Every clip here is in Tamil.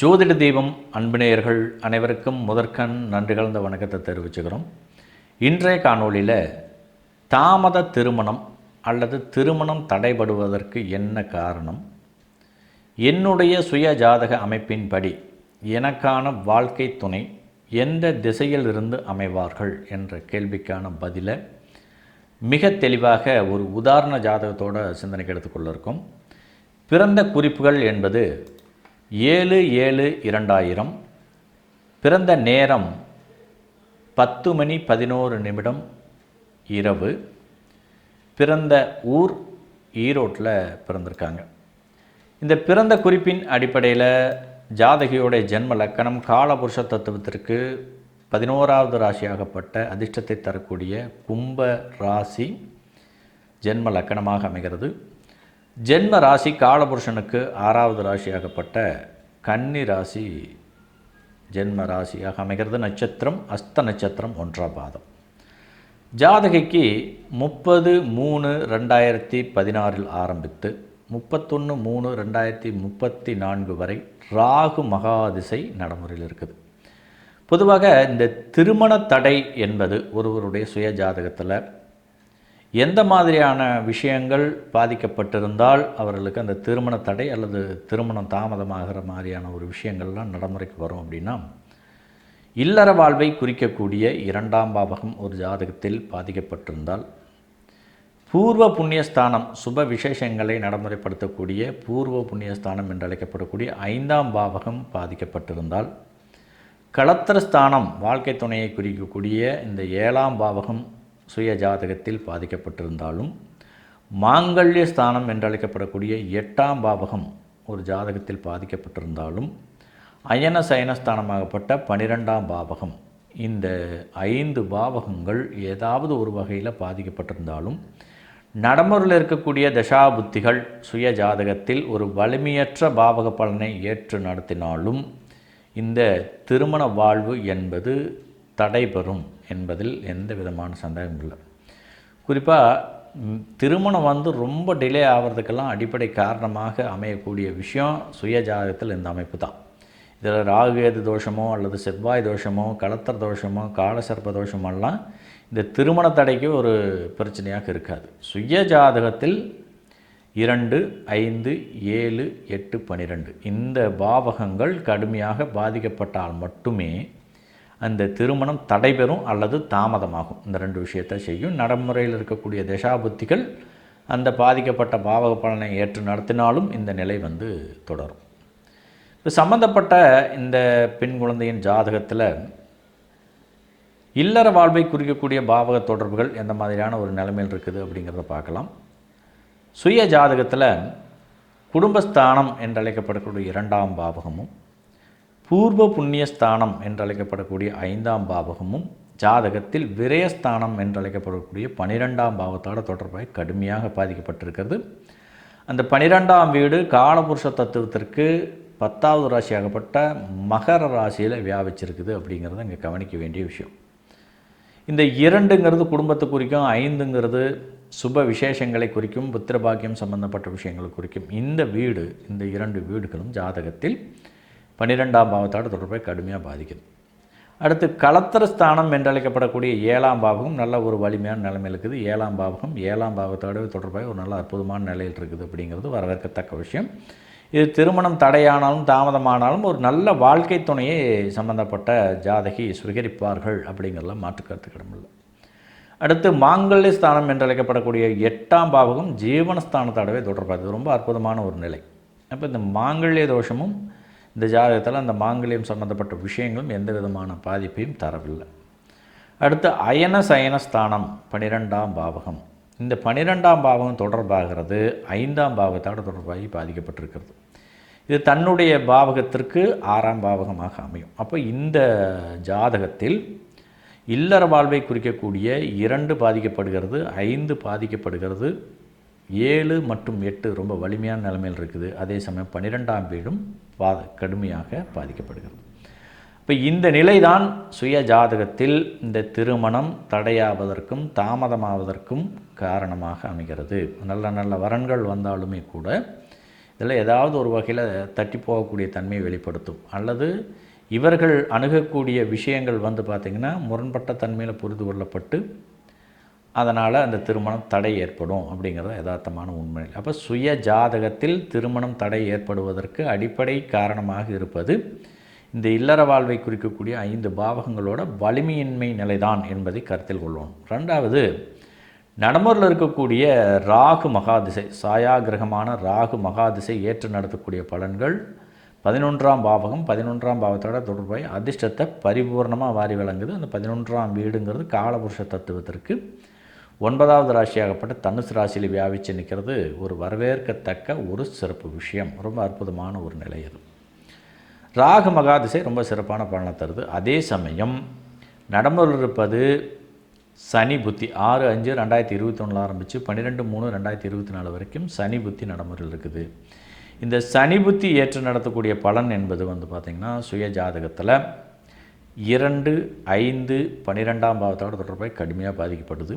ஜோதிட தீபம் அன்பினேயர்கள் அனைவருக்கும் முதற்கண் நன்றி கலந்த வணக்கத்தை தெரிவிச்சுக்கிறோம். இன்றைய காணொளியில் தாமத திருமணம் அல்லது திருமணம் தடைபடுவதற்கு என்ன காரணம்? என்னுடைய சுய ஜாதக அமைப்பின்படி எனக்கான வாழ்க்கை துணை எந்த திசையில் இருந்து அமைவார்கள் என்ற கேள்விக்கான பதிலை மிக தெளிவாக ஒரு உதாரண ஜாதகத்தோட சிந்தனைக்கு எடுத்துக்கொள்ள இருக்கும். பிறந்த குறிப்புகள் என்பது ஏழு ஏழு இரண்டாயிரம். பிறந்த நேரம் பத்து மணி பதினோரு நிமிடம் இரவு. பிறந்த ஊர் ஈரோட்டில் பிறந்திருக்காங்க. இந்த பிறந்த குறிப்பின் அடிப்படையில் ஜாதகியோடைய ஜென்ம லக்கணம் காலபுருஷ தத்துவத்திற்கு பதினோராவது ராசியாகப்பட்ட அதிர்ஷ்டத்தை தரக்கூடிய கும்ப ராசி ஜென்ம லக்கணமாக அமைகிறது. ஜென்ம ராசி காலபுருஷனுக்கு ஆறாவது ராசியாகப்பட்ட கன்னி ராசி ஜென்ம ராசியாக அமைகிறது. நட்சத்திரம் அஸ்த நட்சத்திரம் ஒன்றாம் பாதம். ஜாதகிக்கு முப்பது மூணு ரெண்டாயிரத்தி பதினாறில் ஆரம்பித்து முப்பத்தொன்று மூணு ரெண்டாயிரத்தி முப்பத்தி நான்கு வரை ராகு மகாதிசை நடைமுறையில் இருக்குது. பொதுவாக இந்த திருமண தடை என்பது ஒருவருடைய சுய ஜாதகத்தில் எந்த மாதிரியான விஷயங்கள் பாதிக்கப்பட்டிருந்தால் அவர்களுக்கு அந்த திருமண தடை அல்லது திருமணம் தாமதமாகிற மாதிரியான ஒரு விஷயங்கள்லாம் நடைமுறைக்கு வரும் அப்படின்னா இல்லற வாழ்வை குறிக்கக்கூடிய இரண்டாம் பாவகம் ஒரு ஜாதகத்தில் பாதிக்கப்பட்டிருந்தால் பூர்வ புண்ணியஸ்தானம் சுப விசேஷங்களை நடைமுறைப்படுத்தக்கூடிய பூர்வ புண்ணியஸ்தானம் என்று அழைக்கப்படக்கூடிய ஐந்தாம் பாவகம் பாதிக்கப்பட்டிருந்தால் களத்திரஸ்தானம் வாழ்க்கை துணையை குறிக்கக்கூடிய இந்த ஏழாம் பாவகம் சுய ஜாதகத்தில் பாதிக்கப்பட்டிருந்தாலும் மாங்கல்ய ஸ்தானம் என்றழைக்கப்படக்கூடிய எட்டாம் பாவகம் ஒரு ஜாதகத்தில் பாதிக்கப்பட்டிருந்தாலும் அயன சயனஸ்தானமாகப்பட்ட பனிரெண்டாம் பாவகம். இந்த ஐந்து பாவகங்கள் ஏதாவது ஒரு வகையில் பாதிக்கப்பட்டிருந்தாலும் நடைமுறையில் இருக்கக்கூடிய தசாபுத்திகள் சுய ஜாதகத்தில் ஒரு வலிமையற்ற பாவக பலனை ஏற்று நடத்தினாலும் இந்த திருமண வாழ்வு என்பது தடைபெறும். என்பதில் எந்த விதமான சந்தேகமும் இல்லை. குறிப்பாக திருமணம் வந்து ரொம்ப டிலே ஆகிறதுக்கெல்லாம் அடிப்படை காரணமாக அமையக்கூடிய விஷயம் சுய ஜாதகத்தில் இந்த அமைப்பு தான். இதில் ராகுகேது தோஷமோ அல்லது செவ்வாய் தோஷமோ களத்தர் தோஷமோ காலசர்ப்ப தோஷமெல்லாம் இந்த திருமண தடைக்கு ஒரு பிரச்சனையாக இருக்காது. சுய ஜாதகத்தில் இரண்டு ஐந்து ஏழு எட்டு பன்னிரெண்டு இந்த பாவகங்கள் கடுமையாக பாதிக்கப்பட்டால் மட்டுமே அந்த திருமணம் தடைபெறும் அல்லது தாமதமாகும். இந்த ரெண்டு விஷயத்தை செய்யும். நடைமுறையில் இருக்கக்கூடிய தசாபுத்திகள் அந்த பாதிக்கப்பட்ட பாவக பலனை ஏற்று நடத்தினாலும் இந்த நிலை வந்து தொடரும். இப்போ சம்மந்தப்பட்ட இந்த பெண் குழந்தையின் ஜாதகத்தில் இல்லற வாழ்வை குறிக்கக்கூடிய பாவக தொடர்புகள் எந்த மாதிரியான ஒரு நிலைமையில் இருக்குது அப்படிங்கிறத பார்க்கலாம். சுய ஜாதகத்தில் குடும்பஸ்தானம் என்றழைக்கப்படக்கூடிய இரண்டாம் பாவகமும் பூர்வ புண்ணியஸ்தானம் என்றழைக்கப்படக்கூடிய ஐந்தாம் பாவகமும் ஜாதகத்தில் விரயஸ்தானம் என்றழைக்கப்படக்கூடிய பனிரெண்டாம் பாவத்தோட தொடர்பாக கடுமையாக பாதிக்கப்பட்டிருக்கிறது. அந்த பனிரெண்டாம் வீடு காலபுருஷ தத்துவத்திற்கு பத்தாவது ராசியாகப்பட்ட மகர ராசியில் வியாபிச்சிருக்குது அப்படிங்கிறத இங்கே கவனிக்க வேண்டிய விஷயம். இந்த இரண்டுங்கிறது குடும்பத்தை குறிக்கும் ஐந்துங்கிறது சுப விசேஷங்களை குறிக்கும் புத்திரபாக்கியம் சம்பந்தப்பட்ட விஷயங்களை குறிக்கும் இந்த வீடு இந்த இரண்டு வீடுகளும் ஜாதகத்தில் பன்னிரெண்டாம் பாவத்தோட தொடர்பை கடுமையாக பாதிக்குது. அடுத்து களத்திர ஸ்தானம் என்றழைக்கப்படக்கூடிய ஏழாம் பாவகம் நல்ல ஒரு வலிமையான நிலைமையில் இருக்குது. ஏழாம் பாவகம் ஏழாம் பாவத்தோட தொடர்பாக ஒரு நல்ல அற்புதமான நிலையில் இருக்குது அப்படிங்கிறது வரவேற்கத்தக்க விஷயம். இது திருமணம் தடையானாலும் தாமதமானாலும் ஒரு நல்ல வாழ்க்கை துணையை சம்பந்தப்பட்ட ஜாதகி சுகரிப்பார்கள் அப்படிங்கிறதுல மாற்றுக்கருத்து கிடமில்லை அடுத்து மாங்கல்ய ஸ்தானம் என்று அழைக்கப்படக்கூடிய எட்டாம் பாவகம் ஜீவனஸ்தானத்தோடவே தொடர்பாக இது ரொம்ப அற்புதமான ஒரு நிலை. அப்போ இந்த மாங்கல்ய தோஷமும் இந்த ஜாதகத்தில் அந்த மாங்கல்யம் சம்மந்தப்பட்ட விஷயங்களும் எந்த விதமான பாதிப்பையும் தரவில்லை. அடுத்து அயன சயனஸ்தானம் பனிரெண்டாம் பாவகம். இந்த பனிரெண்டாம் பாவகம் தொடர்பாகிறது. ஐந்தாம் பாவத்தோட தொடர்பாகி பாதிக்கப்பட்டிருக்கிறது. இது தன்னுடைய பாவகத்திற்கு ஆறாம் பாவகமாக அமையும். அப்போ இந்த ஜாதகத்தில் இல்லற வாழ்வை குறிக்கக்கூடிய இரண்டு பாதிக்கப்படுகிறது ஐந்து பாதிக்கப்படுகிறது ஏழு மற்றும் எட்டு ரொம்ப வலிமையான நிலைமையில் இருக்குது. அதே சமயம் பன்னிரெண்டாம் வீடும் பா கடுமையாக பாதிக்கப்படுகிறது. இப்போ இந்த நிலைதான் சுய ஜாதகத்தில் இந்த திருமணம் தடையாவதற்கும் தாமதமாவதற்கும் காரணமாக அமைகிறது. நல்ல நல்ல வரன்கள் வந்தாலுமே கூட இதில் ஏதாவது ஒரு வகையில் தட்டி போகக்கூடிய தன்மையை வெளிப்படுத்தும். அல்லது இவர்கள் அணுகக்கூடிய விஷயங்கள் வந்து பார்த்திங்கன்னா முரண்பட்ட தன்மையில் புரிந்து கொள்ளப்பட்டு அதனால் அந்த திருமணம் தடை ஏற்படும் அப்படிங்கிறது யதார்த்தமான உண்மை அப்போ சுய ஜாதகத்தில் திருமணம் தடை ஏற்படுவதற்கு அடிப்படை காரணமாக இருப்பது இந்த இல்லற வாழ்வை குறிக்கக்கூடிய ஐந்து பாவகங்களோட வலிமையின்மை நிலைதான் என்பதை கருத்தில் கொள்வோம். ரெண்டாவது நடமுறையில் இருக்கக்கூடிய ராகு மகாதிசை சாயாகிரகமான ராகு மகாதிசை ஏற்று நடத்தக்கூடிய பலன்கள் பதினொன்றாம் பாவகம் பதினொன்றாம் பாவத்தோட தொடர்பாய் அதிர்ஷ்டத்தை பரிபூர்ணமாக வாரி விளங்குது. அந்த பதினொன்றாம் வீடுங்கிறது காலபுருஷ தத்துவத்திற்கு ஒன்பதாவது ராசியாகப்பட்ட தனுசு ராசியில் வியாபித்து நிற்கிறது. ஒரு வரவேற்கத்தக்க ஒரு சிறப்பு விஷயம். ரொம்ப அற்புதமான ஒரு நிலை அது. ராகு மகாதிசை ரொம்ப சிறப்பான பலனை தருது. அதே சமயம் நடைமுறையில் இருப்பது சனி புத்தி. ஆறு அஞ்சு ரெண்டாயிரத்தி இருபத்தி ஒன்றில் ஆரம்பித்து பன்னிரெண்டு மூணு ரெண்டாயிரத்தி இருபத்தி நாலு வரைக்கும் சனி புத்தி நடைமுறையில் இருக்குது. இந்த சனி புத்தி ஏற்று நடத்தக்கூடிய பலன் என்பது வந்து பார்த்திங்கன்னா சுய ஜாதகத்தில் இரண்டு ஐந்து பன்னிரெண்டாம் பாவத்தோட தொடர்பாய் கடுமையாக பாதிக்கப்படுது.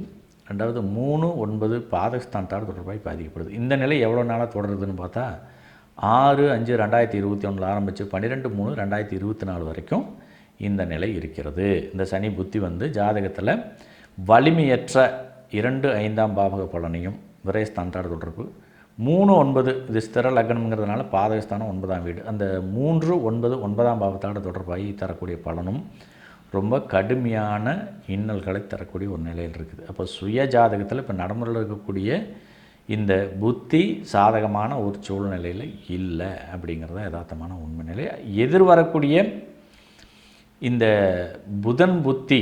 ரெண்டாவது மூணு ஒன்பது பாதகஸ்தானத்தோட தொடர்பாய் பாதிக்கப்படுது. இந்த நிலை எவ்வளோ நாளாக தொடருதுன்னு பார்த்தா ஆறு அஞ்சு ரெண்டாயிரத்தி இருபத்தி ஒன்றில் ஆரம்பித்து பன்னிரெண்டு மூணு ரெண்டாயிரத்தி இருபத்தி நாலு வரைக்கும் இந்த நிலை இருக்கிறது. இந்த சனி புத்தி வந்து ஜாதகத்தில் வலிமையற்ற இரண்டு ஐந்தாம் பாவக பலனையும் விரயஸ்தானத்தோட தொடர்பு. மூணு ஒன்பது இது ஸ்திர லக்னம்ங்கிறதுனால பாதகஸ்தானம் ஒன்பதாம் வீடு. அந்த மூன்று ஒன்பது ஒன்பதாம் பாவத்தோட தொடர்பாகி தரக்கூடிய பலனும் ரொம்ப கடுமையான இன்னல்களை தரக்கூடிய ஒரு நிலையில் இருக்குது. அப்போ சுய ஜாதகத்தில் இப்போ நடைமுறையில் இருக்கக்கூடிய இந்த புத்தி சாதகமான ஒரு சூழ்நிலையில் இல்லை அப்படிங்கிறது தான் யதார்த்தமான உண்மை நிலை. எதிர்வரக்கூடிய இந்த புதன் புத்தி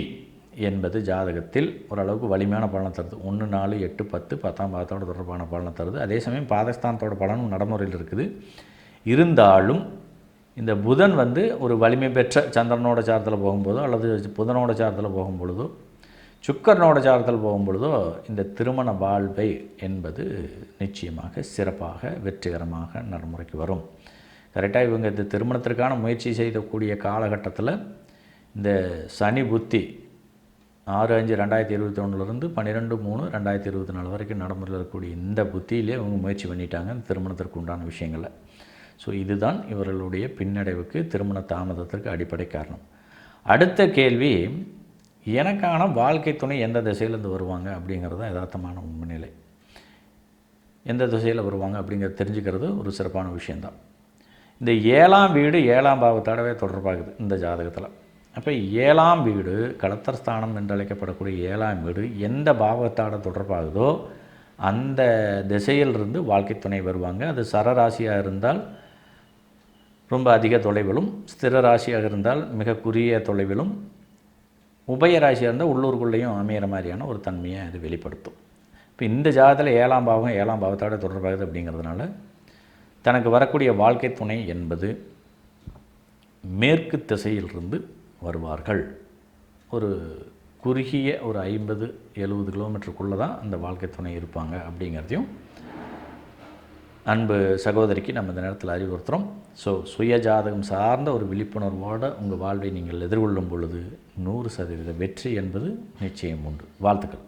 என்பது ஜாதகத்தில் ஓரளவுக்கு வலிமையான பலனை தருது. ஒன்று நாலு எட்டு பத்து பத்தாம் பாதத்தோட தொடர்பான பலனை தருது. அதே சமயம் பாதஸ்தானத்தோட பலனும் நடைமுறையில் இருக்குது. இருந்தாலும் இந்த புதன் வந்து ஒரு வலிமை பெற்ற சந்திரனோட சாரத்தில் போகும்போதோ அல்லது புதனோட சாரத்தில் போகும்பொழுதோ சுக்கரனோட சாரத்தில் போகும்பொழுதோ இந்த திருமண வாழ்வை என்பது நிச்சயமாக சிறப்பாக வெற்றிகரமாக நடைமுறைக்கு வரும். கரெக்டாக இவங்க இந்த திருமணத்திற்கான முயற்சி செய்யக்கூடிய காலகட்டத்தில் இந்த சனி புத்தி ஆறு அஞ்சு ரெண்டாயிரத்தி இருபத்தி ஒன்றுலேருந்து பன்னிரெண்டு மூணு ரெண்டாயிரத்தி இருபத்தி நாலு வரைக்கும் நடைமுறையில் இருக்கக்கூடிய இந்த புத்தியிலே அவங்க முயற்சி பண்ணிட்டாங்க இந்த திருமணத்திற்கு உண்டான விஷயங்களை ஸோ இதுதான் இவர்களுடைய பின்னடைவுக்கு திருமண தாமதத்திற்கு அடிப்படை காரணம். அடுத்த கேள்வி எனக்கான வாழ்க்கை துணை எந்த திசையிலேருந்து வருவாங்க அப்படிங்கிறது தான் யதார்த்தமான உண்மைநிலை எந்த திசையில் வருவாங்க அப்படிங்கிறத தெரிஞ்சுக்கிறது ஒரு சிறப்பான விஷயந்தான் இந்த ஏழாம் வீடு ஏழாம் பாவத்தோடவே தொடர்பாகுது இந்த ஜாதகத்தில். அப்போ ஏழாம் வீடு கலத்தர் ஸ்தானம் ஏழாம் வீடு எந்த பாவத்தோட தொடர்பாகுதோ அந்த திசையிலிருந்து வாழ்க்கை துணை வருவாங்க. அது சரராசியாக இருந்தால் ரொம்ப அதிக தொலைவிலும் ஸ்திர ராசியாக இருந்தால் மிக குறுகிய தொலைவிலும் உபய ராசியாக இருந்தால் உள்ளூருக்குள்ளேயும் அமையிற மாதிரியான ஒரு தன்மையை அது வெளிப்படுத்தும். இப்போ இந்த ஜாதத்தில் ஏழாம் பாவம் ஏழாம் பாவத்தோட தொடர்பாகுது அப்படிங்கிறதுனால தனக்கு வரக்கூடிய வாழ்க்கை துணை என்பது மேற்கு திசையிலிருந்து வருவார்கள். ஒரு குறுகிய ஒரு ஐம்பது எழுபது கிலோமீட்டருக்குள்ளே தான் அந்த வாழ்க்கை துணை இருப்பாங்க அப்படிங்கிறதையும் அன்பு சகோதரிக்கு நம்ம இந்த நேரத்தில் அறிவுறுத்துகிறோம். ஸோ சுய ஜாதகம் சார்ந்த ஒரு விழிப்புணர்வோடு உங்கள் வாழ்வை நீங்கள் எதிர்கொள்ளும் பொழுது நூறு சதவீத வெற்றி என்பது நிச்சயம் உண்டு. வாழ்த்துக்கள்.